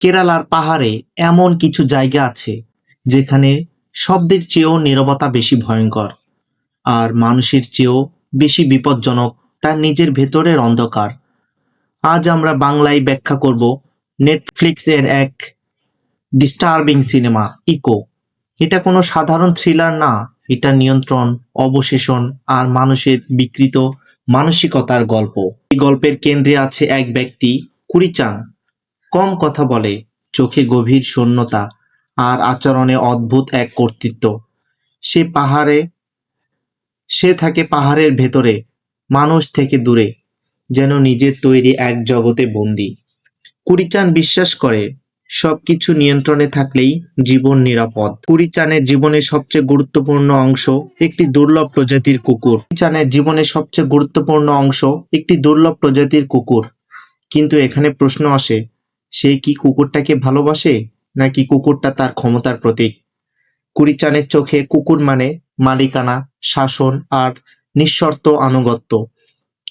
কেরালার পাহাড়ে এমন কিছু জায়গা আছে যেখানে শব্দের চেয়েও নীরবতা বেশি ভয়ঙ্কর। আর মানুষের চেয়েও বেশি বিপজ্জনক তার নিজের ভেতরের অন্ধকার। আজ আমরা বাংলায় ব্যাখ্যা করব নেটফ্লিক্সের এক ডিস্টার্বিং সিনেমা ইকো এটা কোনো সাধারণ থ্রিলার না, এটা নিয়ন্ত্রণ, অবশেষণ আর মানুষের বিকৃত মানসিকতার গল্প। এই গল্পের কেন্দ্রে আছে এক ব্যক্তি, কুড়িচান। কম কথা বলে, চোখে গভীর শূন্যতা আর আচরণে অদ্ভুত এক কর্তৃত্ব। সে পাহাড়ে, সে থাকে পাহাড়ের ভেতরে, মানুষ থেকে দূরে, যেন নিজের তৈরি এক জগতে বন্দি। কুড়িচান বিশ্বাস করে, সবকিছু নিয়ন্ত্রণে থাকলেই জীবন নিরাপদ। কুড়িচানের জীবনের সবচেয়ে গুরুত্বপূর্ণ অংশ একটি দুর্লভ প্রজাতির কুকুর। কুড়িচানের জীবনের সবচেয়ে গুরুত্বপূর্ণ অংশ একটি দুর্লভ প্রজাতির কুকুর। কিন্তু এখানে প্রশ্ন আসে সে কি কুকুরটাকে ভালোবাসে, নাকি কুকুরটা তার ক্ষমতার প্রতীক? কুড়িচানের চোখে কুকুর মানে মালিকানা, শাসন আর নিঃশর্ত আনুগত্য।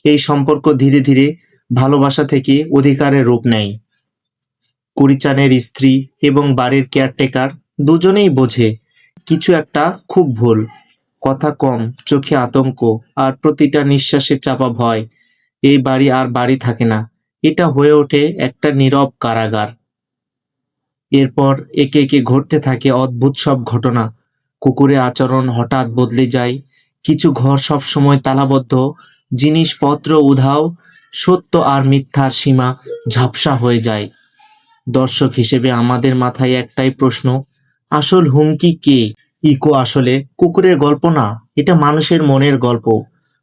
এই সম্পর্ক ধীরে ধীরে ভালোবাসা থেকে অধিকারের রূপ নেয়। কুড়িচানের স্ত্রী এবং বাড়ির কেয়ারটেকার দুজনেই বোঝে, কিছু একটা খুব ভুল। কথা কম, চোখে আতঙ্ক আর প্রতিটা নিঃশ্বাসে চাপা ভয়। এই বাড়ি আর বাড়ি থাকে না। এটা হয়ে ওঠে একটা নীরব কারাগার। এরপর একে একে ঘটতে থাকে অদ্ভুত সব ঘটনা। কুকুরের আচরণ হঠাৎ বদলে যায়। কিছু ঘর সব সময় তালাবদ্ধ। জিনিসপত্র উধাও, সত্য আর মিথ্যার সীমা ঝাপসা হয়ে যায়। দর্শক হিসেবে আমাদের মাথায় একটাই প্রশ্ন, আসল হুমকি কে? ইকো আসলে কুকুরের গল্প না, এটা মানুষের মনের গল্প।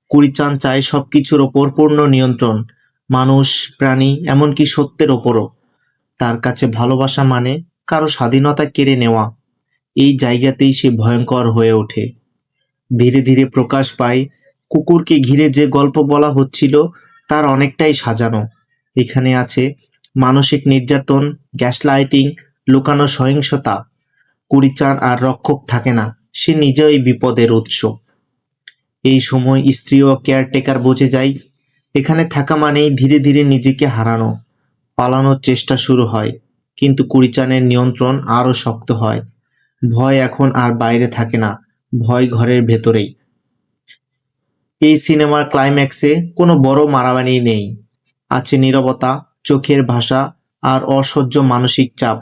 কুড়িচান চায় সবকিছুর ওপর পূর্ণ নিয়ন্ত্রণ। মানুষ, প্রাণী, এমনকি সত্যের ওপরও। তার কাছে ভালোবাসা মানে কারও স্বাধীনতা কেড়ে নেওয়া। এই জায়গাতেই সে ভয়ঙ্কর হয়ে ওঠে। ধীরে ধীরে প্রকাশ পায়, কুকুরকে ঘিরে যে গল্প বলা হচ্ছিল তার অনেকটাই সাজানো। এখানে আছে মানসিক নির্যাতন, গ্যাসলাইটিং, লুকানো সহিংসতা। কুড়িচান আর রক্ষক থাকে না, সে নিজেই বিপদের উৎস। এই সময় স্ত্রী ও কেয়ারটেকার বুঝে যায় এখানে থাকা মানেই ধীরে ধীরে নিজেকে হারানো। পালানোর চেষ্টা শুরু হয়, কিন্তু কুড়িচানের নিয়ন্ত্রণ আরও শক্ত হয়। ভয় এখন আর বাইরে থাকে না, ভয় ঘরের ভেতরেই। এই সিনেমার ক্লাইম্যাক্সে কোনো বড় মারামারি নেই। আছে নীরবতা, চোখের ভাষা আর অসহ্য মানসিক চাপ।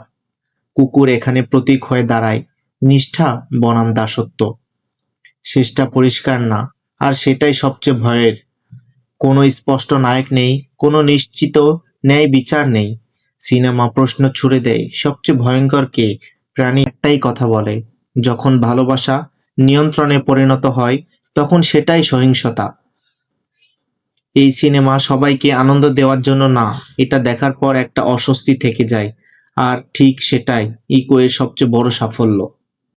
কুকুর এখানে প্রতীক হয়ে দাঁড়ায়, নিষ্ঠা বনাম দাসত্ব। শেষটা পরিষ্কার না, আর সেটাই সবচেয়ে ভয়ের। কোনো স্পষ্ট নায়ক নেই, কোনো নিশ্চিত ন্যায় বিচার নেই। সিনেমা প্রশ্ন ছুড়ে দেয়, সবচেয়ে ভয়ঙ্কর কে? প্রাণী একটাই কথা বলে। যখন ভালোবাসা নিয়ন্ত্রণে পরিণত হয়, তখন সেটাই সহিংসতা। এই সিনেমা সবাইকে আনন্দ দেওয়ার জন্য না, এটা দেখার পর একটা অস্বস্তি থেকে যায়। আর ঠিক সেটাই ইকো এর সবচেয়ে বড় সাফল্য।